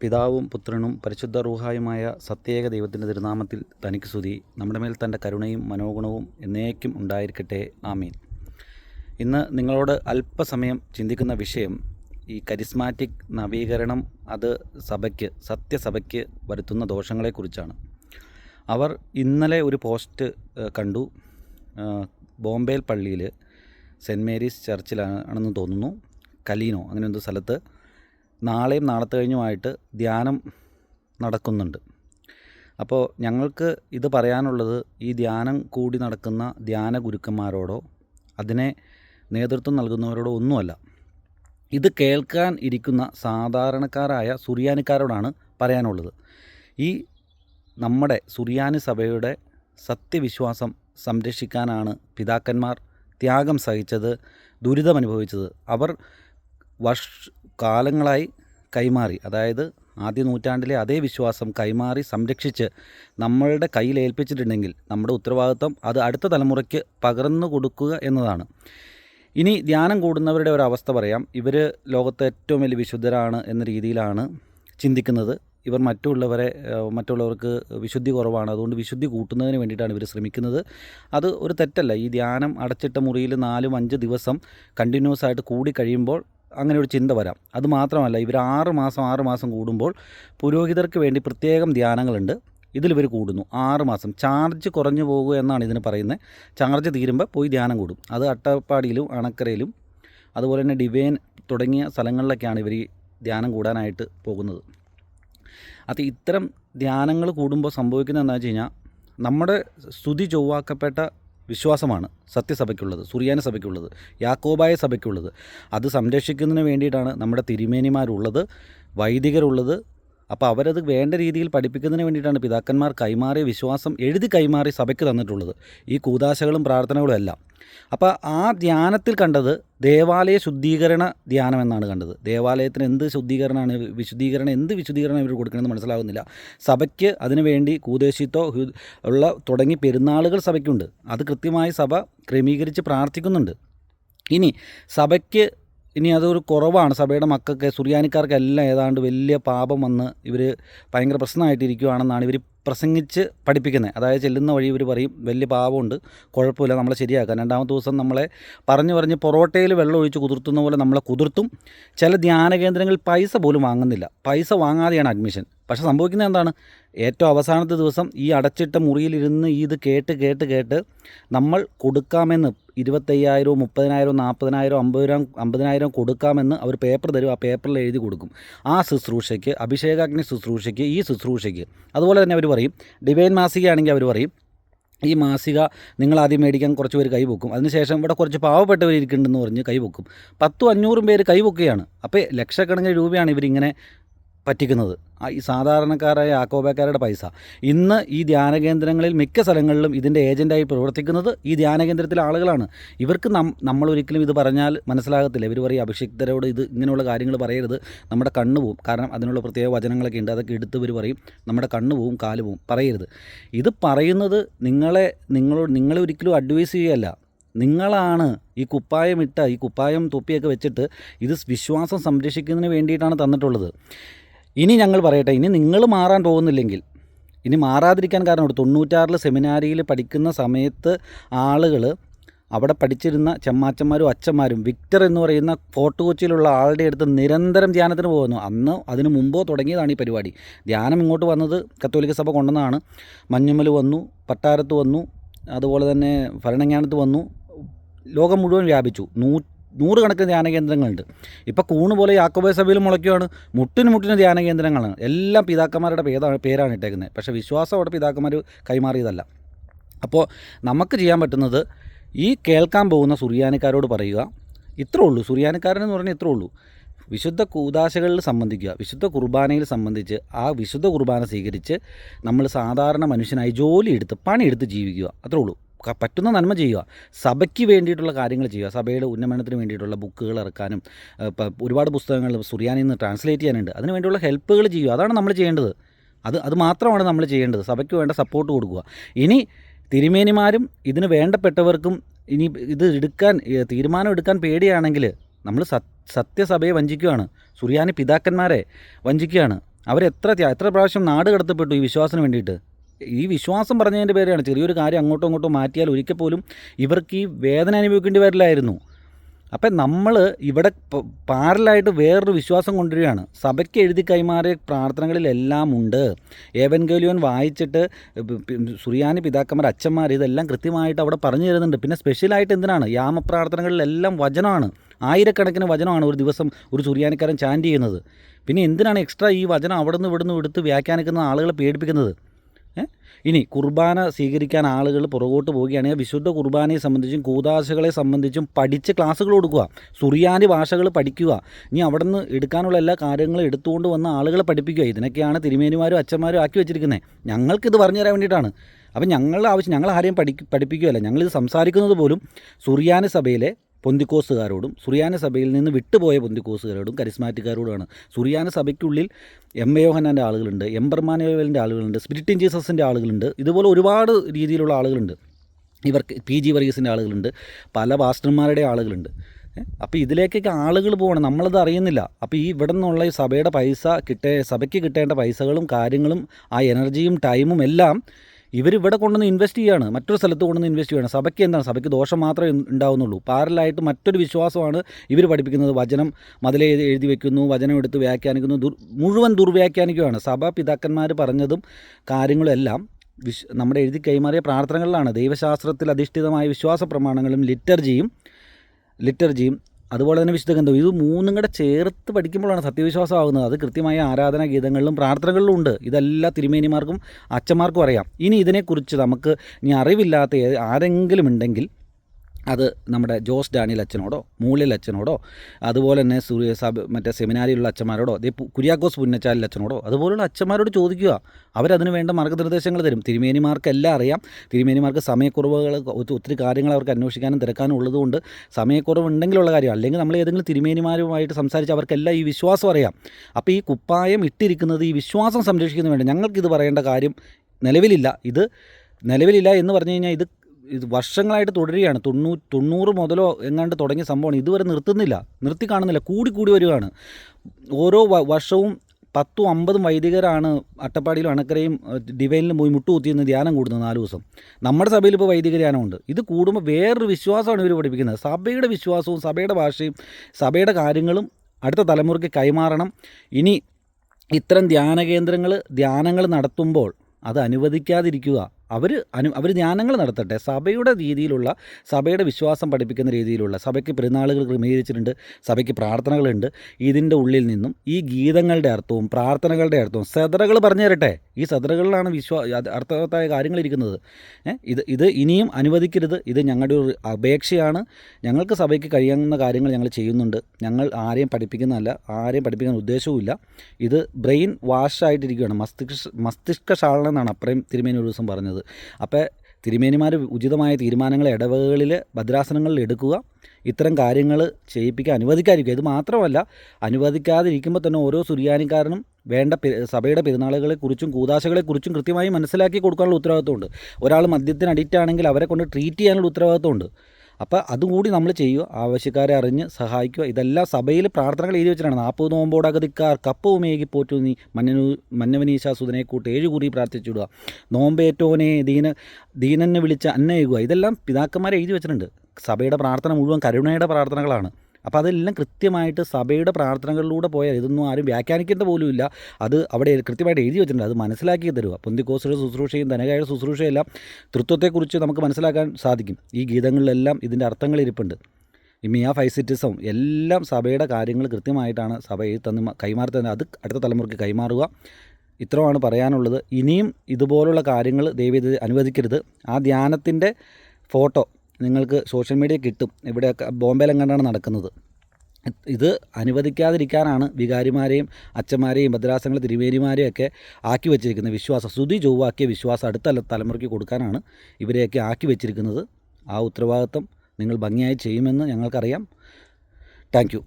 പിതാവും പുത്രനും പരിശുദ്ധ റൂഹായുമായ സത്യേക ദൈവത്തിന്റെ തിരുനാമത്തിൽ തനിക്ക് സ്തുതി. നമ്മുടെ മേൽ തന്റെ കരുണയും മനോഗുണവും എന്നേക്കും ഉണ്ടായിരിക്കട്ടെ. ആമീൻ. ഇന്ന് നിങ്ങളോട് അല്പസമയം ചിന്തിക്കുന്ന വിഷയം ഈ കരിസ്മാറ്റിക് നവീകരണം അത് സഭയ്ക്ക് സത്യസഭയ്ക്ക് വരുത്തുന്ന ദോഷങ്ങളെക്കുറിച്ചാണ്. അവർ ഇന്നലെ ഒരു പോസ്റ്റ് കണ്ടു. ബോംബെയിൽ പള്ളിയിൽ സെന്റ് മേരീസ് ചർച്ചിലാണെന്ന് തോന്നുന്നു. കലീനോ അങ്ങനെ എന്തോ സ്ഥലത്ത്. നാളെയും നാളത്തെ കഴിഞ്ഞുമായിട്ട് ധ്യാനം നടക്കുന്നുണ്ട്. അപ്പോൾ ഞങ്ങൾക്ക് ഇത് പറയാനുള്ളത് ഈ ധ്യാനം കൂടി നടക്കുന്ന ധ്യാന ഗുരുക്കന്മാരോടോ അതിനെ നേതൃത്വം നൽകുന്നവരോടോ ഒന്നുമല്ല. ഇത് കേൾക്കാൻ ഇരിക്കുന്ന സാധാരണക്കാരായ സുറിയാനിക്കാരോടാണ് പറയാനുള്ളത്. ഈ നമ്മുടെ സുറിയാനി സഭയുടെ സത്യവിശ്വാസം സംരക്ഷിക്കാനാണ് പിതാക്കന്മാർ ത്യാഗം സഹിച്ചത് ദുരിതമനുഭവിച്ചത്. അവർ വർഷ കാലങ്ങളായി കൈമാറി. അതായത് ആദ്യ നൂറ്റാണ്ടിലെ അതേ വിശ്വാസം കൈമാറി സംരക്ഷിച്ച് നമ്മളുടെ കയ്യിൽ ഏൽപ്പിച്ചിട്ടുണ്ടെങ്കിൽ നമ്മുടെ ഉത്തരവാദിത്വം അത് അടുത്ത തലമുറയ്ക്ക് പകർന്നു കൊടുക്കുക എന്നതാണ്. ഇനി ധ്യാനം കൂടുന്നവരുടെ ഒരു അവസ്ഥ പറയാം. ഇവർ ലോകത്തെ ഏറ്റവും വലിയ വിശുദ്ധരാണ് എന്ന രീതിയിലാണ് ചിന്തിക്കുന്നത്. ഇവർ മറ്റുള്ളവരെ മറ്റുള്ളവർക്ക് വിശുദ്ധി കുറവാണ്. അതുകൊണ്ട് വിശുദ്ധി കൂട്ടുന്നതിന് വേണ്ടിയിട്ടാണ് ഇവർ ശ്രമിക്കുന്നത്. അത് ഒരു തെറ്റല്ല. ഈ ധ്യാനം അടച്ചിട്ട മുറിയിൽ നാലും അഞ്ച് ദിവസം കണ്ടിന്യൂസ് ആയിട്ട് കൂടി കഴിയുമ്പോൾ അങ്ങനെ ഒരു ചിന്ത വരാം. അത് മാത്രമല്ല ഇവർ ആറ് മാസം ആറ് മാസം കൂടുമ്പോൾ പുരോഹിതർക്ക് വേണ്ടി പ്രത്യേകം ധ്യാനങ്ങളുണ്ട്. ഇതിലിവർ കൂടുന്നു. ആറ് മാസം. ചാർജ് കുറഞ്ഞു പോകുക എന്നാണ് ഇതിന് പറയുന്നത്. ചാർജ് തീരുമ്പോൾ പോയി ധ്യാനം കൂടും. അത് അട്ടപ്പാടിയിലും അണക്കരയിലും അതുപോലെ തന്നെ ഡിവൈൻ തുടങ്ങിയ സ്ഥലങ്ങളിലൊക്കെയാണ് ഇവർ ഈ ധ്യാനം കൂടാനായിട്ട് പോകുന്നത്. അത് ഇത്തരം ധ്യാനങ്ങൾ കൂടുമ്പോൾ സംഭവിക്കുന്നത് വെച്ച് കഴിഞ്ഞാൽ നമ്മുടെ സ്തുതി ചൊവ്വാക്കപ്പെട്ട വിശ്വാസമാണ് സത്യസഭയ്ക്കുള്ളത് സുറിയാന സഭയ്ക്കുള്ളത് യാക്കോബായ സഭയ്ക്കുള്ളത്. അത് സംരക്ഷിക്കുന്നതിന് വേണ്ടിയിട്ടാണ് നമ്മുടെ തിരുമേനിമാരുള്ളത് വൈദികരുള്ളത് അപ്പോൾ അവരത് വേണ്ട രീതിയിൽ പഠിപ്പിക്കുന്നതിന് വേണ്ടിയിട്ടാണ് പിതാക്കന്മാർ കൈമാറിയ വിശ്വാസം എഴുതി കൈമാറി സഭയ്ക്ക് തന്നിട്ടുള്ളത്. ഈ കൂതാശകളും പ്രാർത്ഥനകളും എല്ലാം. അപ്പോൾ ആ ധ്യാനത്തിൽ കണ്ടത് ദേവാലയ ശുദ്ധീകരണ ധ്യാനം എന്നാണ് കണ്ടത്. ദേവാലയത്തിന് എന്ത് ശുദ്ധീകരണമാണ് വിശുദ്ധീകരണം എന്ത് വിശുദ്ധീകരണം ഇവർ കൊടുക്കണമെന്ന് മനസ്സിലാകുന്നില്ല സഭയ്ക്ക് അതിനുവേണ്ടി കൂദേശിത്തോ ഉള്ള തുടങ്ങി പെരുന്നാളുകൾ സഭയ്ക്കുണ്ട്. അത് കൃത്യമായി സഭ ക്രമീകരിച്ച് പ്രാർത്ഥിക്കുന്നുണ്ട്. ഇനി സഭയ്ക്ക് ഇനി അതൊരു കുറവാണ്. സഭയുടെ മക്കൾക്ക് സുറിയാനിക്കാർക്കെല്ലാം ഏതാണ്ട് വലിയ പാപം വന്ന് ഇവർ ഭയങ്കര പ്രശ്നമായിട്ടിരിക്കുകയാണെന്നാണ് ഇവർ പ്രസംഗിച്ച് പഠിപ്പിക്കുന്നത്. അതായത് ചെല്ലുന്ന വഴി ഇവർ പറയും വലിയ പാപമുണ്ട് കുഴപ്പമില്ല നമ്മളെ ശരിയാക്കാം. രണ്ടാമത്തെ ദിവസം നമ്മളെ പറഞ്ഞു പറഞ്ഞ് പൊറോട്ടയിൽ വെള്ളം ഒഴിച്ച് കുതിർത്തുന്ന പോലെ നമ്മളെ കുതിർത്തും. ചില ധ്യാന കേന്ദ്രങ്ങളിൽ പൈസ പോലും വാങ്ങുന്നില്ല. പൈസ വാങ്ങാതെയാണ് അഡ്മിഷൻ. പക്ഷേ സംഭവിക്കുന്നത് എന്താണ്? ഏറ്റവും അവസാനത്തെ ദിവസം ഈ അടച്ചിട്ട മുറിയിലിരുന്ന് ഇത് കേട്ട് കേട്ട് കേട്ട് നമ്മൾ കൊടുക്കാമെന്ന് ഇരുപത്തയ്യായിരവും മുപ്പതിനായിരവും നാൽപ്പതിനായിരവും അമ്പതിനായിരം അമ്പതിനായിരം കൊടുക്കാമെന്ന് അവർ പേപ്പർ തരും ആ പേപ്പറിൽ എഴുതി കൊടുക്കും. ആ ശുശ്രൂഷയ്ക്ക് അഭിഷേകാഗ്നി ശുശ്രൂഷയ്ക്ക് ഈ ശുശ്രൂഷയ്ക്ക്. അതുപോലെ തന്നെ അവർ പറയും ഡിവൈൻ മാസികയാണെങ്കിൽ അവർ പറയും ഈ മാസിക നിങ്ങൾ ആദ്യം മേടിക്കാൻ കുറച്ച് പേര് കൈവെക്കും അതിനുശേഷം ഇവിടെ കുറച്ച് പാവപ്പെട്ടവർ പറഞ്ഞ് കൈവെക്കും പത്തും അഞ്ഞൂറും പേര് കൈവെക്കുകയാണ് അപ്പോൾ ലക്ഷക്കണക്കിന് രൂപയാണ് ഇവരിങ്ങനെ പറ്റിക്കുന്നത്. ഈ സാധാരണക്കാരായ ആക്കോബക്കാരുടെ പൈസ. ഇന്ന് ഈ ധ്യാന കേന്ദ്രങ്ങളിൽ മിക്ക സ്ഥലങ്ങളിലും ഇതിന്റെ ഏജന്റായി പ്രവർത്തിക്കുന്നത് ഈ ധ്യാന കേന്ദ്രത്തിലെ ആളുകളാണ്. ഇവർക്ക് നമ്മൾ ഒരിക്കലും ഇത് പറഞ്ഞാൽ മനസ്സിലാകത്തില്ല. ഇവർ പറയും അഭിഷിക്തരോട് ഇത് ഇങ്ങനെയുള്ള കാര്യങ്ങൾ പറയരുത്. നമ്മുടെ കണ്ണ് പോവും. കാരണം അതിനുള്ള പ്രത്യേക വചനങ്ങളൊക്കെ ഉണ്ട്. അതൊക്കെ എടുത്ത് ഇവർ പറയും. നമ്മുടെ കണ്ണ് പോവും കാൽ പോവും. പറയരുത്. ഇത് പറയുന്നത് നിങ്ങളെ നിങ്ങളോട് നിങ്ങളെ ഒരിക്കലും അഡ്വൈസ് ചെയ്യുകയല്ല. നിങ്ങളാണ് ഈ കുപ്പായം ഇട്ട ഈ കുപ്പായം തൊപ്പിയൊക്കെ വെച്ചിട്ട് ഇത് വിശ്വാസം സംരക്ഷിക്കുന്നതിന് വേണ്ടിയിട്ടാണ് തന്നിട്ടുള്ളത്. ഇനി ഞങ്ങൾ പറയട്ടെ ഇനി നിങ്ങൾ മാറാൻ പോകുന്നില്ലെങ്കിൽ ഇനി മാറാതിരിക്കാൻ കാരണം തൊണ്ണൂറ്റാറിൽ സെമിനാരിയിൽ പഠിക്കുന്ന സമയത്ത് ആളുകൾ അവിടെ പഠിച്ചിരുന്ന ചെമ്മാച്ചന്മാരും അച്ഛന്മാരും വിക്ടർ എന്ന് പറയുന്ന ഫോർട്ട് കൊച്ചിയിലുള്ള ആളുടെ അടുത്ത് നിരന്തരം ധ്യാനത്തിന് പോകുന്നു. അന്ന് അതിന് മുമ്പോ തുടങ്ങിയതാണ് ഈ പരിപാടി. ധ്യാനം ഇങ്ങോട്ട് വന്നത് കത്തോലിക്ക സഭ കൊണ്ടുവന്നതാണ്. മഞ്ഞുമൽ വന്നു പട്ടാരത്ത് വന്നു അതുപോലെ തന്നെ ഭരണങ്ങാനത്ത് വന്നു ലോകം മുഴുവൻ വ്യാപിച്ചു. നൂ നൂറുകണക്കിന് ധ്യാന കേന്ദ്രങ്ങളുണ്ട്. ഇപ്പോൾ കൂണ് പോലെ യാക്കോബേ സഭയിൽ മുളയ്ക്കുകയാണ് മുട്ടിന് മുട്ടിന് ധ്യാന കേന്ദ്രങ്ങളാണ്. എല്ലാം പിതാക്കന്മാരുടെ പേരാണ് പേരാണ് ഇട്ടേക്കുന്നത്. പക്ഷേ വിശ്വാസം അവിടെ പിതാക്കന്മാർ കൈമാറിയതല്ല. അപ്പോൾ നമുക്ക് ചെയ്യാൻ പറ്റുന്നത് ഈ കേൾക്കാൻ പോകുന്ന സുറിയാനിക്കാരോട് പറയുക. ഇത്രേ ഉള്ളൂ. സുറിയാനിക്കാരനെന്ന് പറഞ്ഞാൽ ഇത്രേ ഉള്ളൂ. വിശുദ്ധ കൂതാശകളിൽ സംബന്ധിക്കുക വിശുദ്ധ കുർബാനയിൽ സംബന്ധിച്ച് ആ വിശുദ്ധ കുർബാന സ്വീകരിച്ച് നമ്മൾ സാധാരണ മനുഷ്യനായി ജോലിയെടുത്ത് പണിയെടുത്ത് ജീവിക്കുക. അത്രേ ഉള്ളൂ. പറ്റുന്ന നന്മ ചെയ്യുക. സഭയ്ക്ക് വേണ്ടിയിട്ടുള്ള കാര്യങ്ങൾ ചെയ്യുക. സഭയുടെ ഉന്നമനത്തിന് വേണ്ടിയിട്ടുള്ള ബുക്കുകൾ ഇറക്കാനും ഒരുപാട് പുസ്തകങ്ങൾ സുറിയാനിൽ നിന്ന് ട്രാൻസ്ലേറ്റ് ചെയ്യാനുണ്ട്. അതിന് വേണ്ടിയുള്ള ഹെൽപ്പുകൾ ചെയ്യുക. അതാണ് നമ്മൾ ചെയ്യേണ്ടത്. അത് അത് മാത്രമാണ് നമ്മൾ ചെയ്യേണ്ടത്. സഭയ്ക്ക് വേണ്ട സപ്പോർട്ട് കൊടുക്കുക. ഇനി തിരുമേനിമാരും ഇതിന് വേണ്ടപ്പെട്ടവർക്കും ഇനി ഇത് എടുക്കാൻ തീരുമാനം എടുക്കാൻ പേടിയാണെങ്കിൽ നമ്മൾ സത് സത്യസഭയെ വഞ്ചിക്കുകയാണ്. സുറിയാനി പിതാക്കന്മാരെ വഞ്ചിക്കുകയാണ്. അവരെത്ര എത്ര പ്രാവശ്യം നാട് കടത്തപ്പെട്ടു ഈ വിശ്വാസത്തിന് വേണ്ടിയിട്ട്? ഈ വിശ്വാസം പറഞ്ഞതിന്റെ പേരാണ്. ചെറിയൊരു കാര്യം അങ്ങോട്ടും ഇങ്ങോട്ടും മാറ്റിയാൽ ഒരിക്കൽ പോലും ഇവർക്ക് ഈ വേദന അനുഭവിക്കേണ്ടി വരില്ലായിരുന്നു. അപ്പം നമ്മൾ ഇവിടെ പാരലായിട്ട് വേറൊരു വിശ്വാസം കൊണ്ടുവരികയാണ്. സഭയ്ക്ക് എഴുതി കൈമാറിയ പ്രാർത്ഥനകളിലെല്ലാം ഉണ്ട്. ഏവൻഗേലിയോൻ വായിച്ചിട്ട് സുറിയാനി പിതാക്കന്മാർ അച്ഛന്മാർ ഇതെല്ലാം കൃത്യമായിട്ട് അവിടെ പറഞ്ഞു തരുന്നുണ്ട്. പിന്നെ സ്പെഷ്യലായിട്ട് എന്തിനാണ്? യാമപ്രാർത്ഥനകളിലെല്ലാം വചനമാണ്. ആയിരക്കണക്കിന് വചനമാണ് ഒരു ദിവസം ഒരു സുറിയാനിക്കാരൻ ചാൻഡ് ചെയ്യുന്നത്. പിന്നെ എന്തിനാണ് എക്സ്ട്രാ ഈ വചനം അവിടെ നിന്ന് ഇവിടുന്ന് എടുത്ത് വ്യാഖ്യാനിക്കുന്ന ആളുകളെ പേടിപ്പിക്കുന്നത്? ഇനി കുർബാന സ്വീകരിക്കാൻ ആളുകൾ പുറകോട്ട് പോവുകയാണെങ്കിൽ വിശുദ്ധ കുർബാനയെ സംബന്ധിച്ചും കൂതാശകളെ സംബന്ധിച്ചും പഠിച്ച് ക്ലാസ്സുകൾ കൊടുക്കുക സുറിയാനി ഭാഷകൾ പഠിക്കുക. ഇനി അവിടെ നിന്ന് എടുക്കാനുള്ള എല്ലാ കാര്യങ്ങളും എടുത്തുകൊണ്ട് വന്ന ആളുകളെ പഠിപ്പിക്കുക. ഇതിനൊക്കെയാണ് തിരുമേനിമാരും അച്ഛന്മാരും ആക്കി വെച്ചിരിക്കുന്നത്. ഞങ്ങൾക്കിത് പറഞ്ഞു തരാൻ വേണ്ടിയിട്ടാണ്. അപ്പം ഞങ്ങളുടെ ആവശ്യം ഞങ്ങൾ ആരെയും പഠി പഠിപ്പിക്കുകയല്ല. ഞങ്ങളിത് സംസാരിക്കുന്നത് പോലും സുറിയാനി സഭയിലെ പൊന്തിക്കോസുകാരോടും സുറിയാന സഭയിൽ നിന്ന് വിട്ടുപോയ പൊന്തിക്കോസുകാരോടും കരിസ്മാറ്റിക്കാരോടുമാണ്. സുറിയാന സഭയ്ക്കുള്ളിൽ എം എ യോഹനാന്റെ ആളുകളുണ്ട് എംബർമാനുവലിന്റെ ആളുകളുണ്ട് സ്പിരിറ്റ് ഇൻ ജീസസിന്റെ ആളുകളുണ്ട് ഇതുപോലെ ഒരുപാട് രീതിയിലുള്ള ആളുകളുണ്ട്. ഇവർക്ക് പി ജി വർഗീസിന്റെ ആളുകളുണ്ട് പല പാസ്റ്റർമാരുടെ ആളുകളുണ്ട്. അപ്പോൾ ഇതിലേക്കൊക്കെ ആളുകൾ പോകണം നമ്മളത് അറിയുന്നില്ല. അപ്പോൾ ഈ ഇവിടെ നിന്നുള്ള ഈ സഭയുടെ പൈസ കിട്ടേ സഭയ്ക്ക് കിട്ടേണ്ട പൈസകളും കാര്യങ്ങളും ആ എനർജിയും ടൈമും എല്ലാം ഇവരിവിടെ കൊണ്ടുവന്ന് ഇൻവെസ്റ്റ് ചെയ്യുകയാണ് മറ്റൊരു സ്ഥലത്ത് കൊണ്ടുവന്ന് ഇൻവെസ്റ്റ് ചെയ്യുകയാണ് സഭയ്ക്ക് എന്താണ്? സഭയ്ക്ക് ദോഷം മാത്രമേ ഉണ്ടാവുന്നുള്ളൂ. പാരലായിട്ട് മറ്റൊരു വിശ്വാസമാണ് ഇവർ പഠിപ്പിക്കുന്നത്. വചനം മതിലെ എഴുതി എഴുതി വെക്കുന്നു വചനം എടുത്ത് വ്യാഖ്യാനിക്കുന്നു ദുർ മുഴുവൻ ദുർവ്യാഖ്യാനിക്കുകയാണ് സഭ പിതാക്കന്മാർ പറഞ്ഞതും കാര്യങ്ങളെല്ലാം വിശ് നമ്മുടെ എഴുതി കൈമാറിയ പ്രാർത്ഥനകളിലാണ്. ദൈവശാസ്ത്രത്തിൽ അധിഷ്ഠിതമായ വിശ്വാസ പ്രമാണങ്ങളും ലിറ്റർജിയും ലിറ്റർജിയും അതുപോലെ തന്നെ വിശുദ്ധ ഗ്രന്ഥം. ഇത് മൂന്നും കൂടെ ചേർത്ത് പഠിക്കുമ്പോഴാണ് സത്യവിശ്വാസം ആകുന്നത് അത് കൃത്യമായ ആരാധനാ ഗീതങ്ങളിലും പ്രാർത്ഥനകളിലും ഉണ്ട്. ഇതെല്ലാ തിരുമേനിമാർക്കും അച്ഛന്മാർക്കും അറിയാം. ഇനി ഇതിനെക്കുറിച്ച് നമുക്ക് ഇനി അറിവില്ലാത്ത ആരെങ്കിലും ഉണ്ടെങ്കിൽ അത് നമ്മുടെ ജോസ് ഡാനിയൽ അച്ഛനോടോ മൂളിൽ അച്ഛനോടോ അതുപോലെ തന്നെ സൂര്യ സബ് മറ്റേ സെമിനാരിയിലുള്ള അച്ഛന്മാരോടോ അതേ കുര്യാക്കോസ് പുന്നച്ചാലിൽ അച്ഛനോടോ അതുപോലുള്ള അച്ഛന്മാരോട് ചോദിക്കുക. അവരതിന് വേണ്ട മാർഗനിർദ്ദേശങ്ങൾ തരും. തിരുമേനിമാർക്കെല്ലാം അറിയാം. തിരുമേനിമാർക്ക് സമയക്കുറവുകൾ ഒത്തി- ഒത്തിരി കാര്യങ്ങൾ അവർക്ക് അന്വേഷിക്കാനും തിരക്കാനും ഉള്ളതുകൊണ്ട് സമയക്കുറവുണ്ടെങ്കിലുള്ള കാര്യം അല്ലെങ്കിൽ നമ്മൾ ഏതെങ്കിലും തിരുമേനിമാരുമായിട്ട് സംസാരിച്ച് അവർക്കെല്ലാം ഈ വിശ്വാസം അറിയാം. അപ്പോൾ ഈ കുപ്പായം ഇട്ടിരിക്കുന്നത് ഈ വിശ്വാസം സംരക്ഷിക്കുന്നതിന് വേണ്ടി ഞങ്ങൾക്കിത് പറയേണ്ട കാര്യം നിലവിലില്ല. ഇത് നിലവിലില്ല എന്ന് പറഞ്ഞു കഴിഞ്ഞാൽ ഇത് ഇത് വർഷങ്ങളായിട്ട് തുടരുകയാണ്. തൊണ്ണൂ തൊണ്ണൂറ് മുതലോ എങ്ങാണ്ട് തുടങ്ങിയ സംഭവമാണ്. ഇതുവരെ നിർത്തുന്നില്ല. നിർത്തി കാണുന്നില്ല. കൂടി കൂടി വരികയാണ്. ഓരോ വർഷവും പത്തും അമ്പതും വൈദികരാണ് അട്ടപ്പാടിയിലും അണക്കരയും ഡിവൈനിലും പോയി മുട്ടുകുത്തിയെന്ന് ധ്യാനം കൂടുന്നത് നാല് ദിവസം. നമ്മുടെ സഭയിൽ ഇപ്പോൾ വൈദിക ധ്യാനമുണ്ട്. ഇത് കൂടുമ്പോൾ വേറൊരു വിശ്വാസമാണ് ഇവർ പഠിപ്പിക്കുന്നത്. സഭയുടെ വിശ്വാസവും സഭയുടെ ഭാഷയും സഭയുടെ കാര്യങ്ങളും അടുത്ത തലമുറയ്ക്ക് കൈമാറണം. ഇനി ഇത്തരം ധ്യാന കേന്ദ്രങ്ങൾ ധ്യാനങ്ങൾ നടത്തുമ്പോൾ അത് അനുവദിക്കാതിരിക്കുക. അവർ അനു അവർ ധ്യാനങ്ങൾ നടത്തട്ടെ. സഭയുടെ രീതിയിലുള്ള സഭയുടെ വിശ്വാസം പഠിപ്പിക്കുന്ന രീതിയിലുള്ള സഭയ്ക്ക് പെരുന്നാളുകൾ ക്രമീകരിച്ചിട്ടുണ്ട് സഭയ്ക്ക് പ്രാർത്ഥനകളുണ്ട്. ഇതിന്റെ ഉള്ളിൽ നിന്നും ഈ ഗീതങ്ങളുടെ അർത്ഥവും പ്രാർത്ഥനകളുടെ അർത്ഥവും സദറകൾ പറഞ്ഞു തരട്ടെ. ഈ സദറകളിലാണ് വിശ്വാ അർത്ഥവത്തായ കാര്യങ്ങൾ ഇരിക്കുന്നത്. ഇത് ഇത് ഇനിയും അനുവദിക്കരുത്. ഇത് ഞങ്ങളുടെ ഒരു അപേക്ഷയാണ്. ഞങ്ങൾക്ക് സഭയ്ക്ക് കഴിയുന്ന കാര്യങ്ങൾ ഞങ്ങൾ ചെയ്യുന്നുണ്ട്. ഞങ്ങൾ ആരെയും പഠിപ്പിക്കുന്നതല്ല ആരെയും പഠിപ്പിക്കാൻ ഉദ്ദേശവുമില്ല. ഇത് ബ്രെയിൻ വാഷായിട്ടിരിക്കുകയാണ്. മസ്തിഷ്ക മസ്തിഷ്ക ക്ഷാളനം എന്നാണ് അപ്രയും തിരുമേനി ഒരു ദിവസം പറഞ്ഞത്. അപ്പോൾ തിരുമേനിമാർ ഉചിതമായ തീരുമാനങ്ങൾ ഇടവകകളിൽ ഭദ്രാസനങ്ങളിൽ എടുക്കുക. ഇത്തരം കാര്യങ്ങൾ ചെയ്യിപ്പിക്കാൻ അനുവദിക്കാതിരിക്കുക. ഇത് മാത്രമല്ല അനുവദിക്കാതിരിക്കുമ്പോൾ തന്നെ ഓരോ സുറിയാനിക്കാരനും വേണ്ട സഭയുടെ പെരുന്നാളുകളെക്കുറിച്ചും കൂതാശകളെക്കുറിച്ചും കൃത്യമായി മനസ്സിലാക്കി കൊടുക്കാനുള്ള ഉത്തരവാദിത്വമുണ്ട്. ഒരാൾ മദ്യത്തിന് അഡിക്റ്റ് ആണെങ്കിൽ അവരെ കൊണ്ട് ട്രീറ്റ് ചെയ്യാനുള്ള ഉത്തരവാദിത്വമുണ്ട്. അപ്പോൾ അതുകൂടി നമ്മൾ ചെയ്യുക ആവശ്യക്കാരെ അറിഞ്ഞ് സഹായിക്കുക. ഇതെല്ലാം സഭയിൽ പ്രാർത്ഥനകൾ എഴുതി വെച്ചിട്ടാണ്. നാൽപ്പത് നോമ്പോടകതിക്കാർ കപ്പവുമേകി പോറ്റു നീ മന്നനു മന്നവനീശാസുതനെ കൂട്ട് ഏഴ് കൂടി പ്രാർത്ഥിച്ചിടുക. നോമ്പേറ്റോനെ ദീന ദീനനെ വിളിച്ച് അന്നയുക ഇതെല്ലാം പിതാക്കന്മാരെ എഴുതി വെച്ചിട്ടുണ്ട്. സഭയുടെ പ്രാർത്ഥന മുഴുവൻ കരുണയുടെ പ്രാർത്ഥനകളാണ്. അപ്പോൾ അതെല്ലാം കൃത്യമായിട്ട് സഭയുടെ പ്രാർത്ഥനകളിലൂടെ പോയാൽ ഇതൊന്നും ആരും വ്യാഖ്യാനിക്കേണ്ട പോലുമില്ല. അത് അവിടെ കൃത്യമായിട്ട് എഴുതി വെച്ചിട്ടുണ്ട്. അത് മനസ്സിലാക്കി തരുക. പൊന്തിക്കോസുടെ ശുശ്രൂഷയും ധനകായുടെ ശുശ്രൂഷയെല്ലാം തൃത്വത്തെക്കുറിച്ച് നമുക്ക് മനസ്സിലാക്കാൻ സാധിക്കും. ഈ ഗീതങ്ങളിലെല്ലാം ഇതിന്റെ അർത്ഥങ്ങൾ ഇരിപ്പുണ്ട്. ഈ മിയ ഫൈസിറ്റിസം എല്ലാം സഭയുടെ കാര്യങ്ങൾ കൃത്യമായിട്ടാണ് സഭ തന്ന് മ- കൈമാറി തന്നെ അത് അടുത്ത തലമുറയ്ക്ക് കൈമാറുക. ഇത്രമാണ് പറയാനുള്ളത്. ഇനിയും ഇതുപോലുള്ള കാര്യങ്ങൾ ദൈവം അനുവദിക്കരുത്. ആ ധ്യാനത്തിന്റെ ഫോട്ടോ നിങ്ങൾക്ക് സോഷ്യൽ മീഡിയ കിട്ടും. ഇവിടെയൊക്കെ ബോംബെയിലെങ്ങാണ്ടാണ് നടക്കുന്നത്. ഇത് അനുവദിക്കാതിരിക്കാനാണ് വികാരിമാരെയും അച്ഛന്മാരെയും ഭദ്രാസനങ്ങൾ തിരുവേരിമാരെയും ഒക്കെ ആക്കി വെച്ചിരിക്കുന്നത്. വിശ്വാസം ശ്രുതി ചൊവ്വാക്കിയ വിശ്വാസം അടുത്ത തലമുറയ്ക്ക് കൊടുക്കാനാണ് ഇവരെയൊക്കെ ആക്കി വെച്ചിരിക്കുന്നത്. ആ ഉത്തരവാദിത്വം നിങ്ങൾ ഭംഗിയായി ചെയ്യുമെന്ന് ഞങ്ങൾക്കറിയാം. താങ്ക്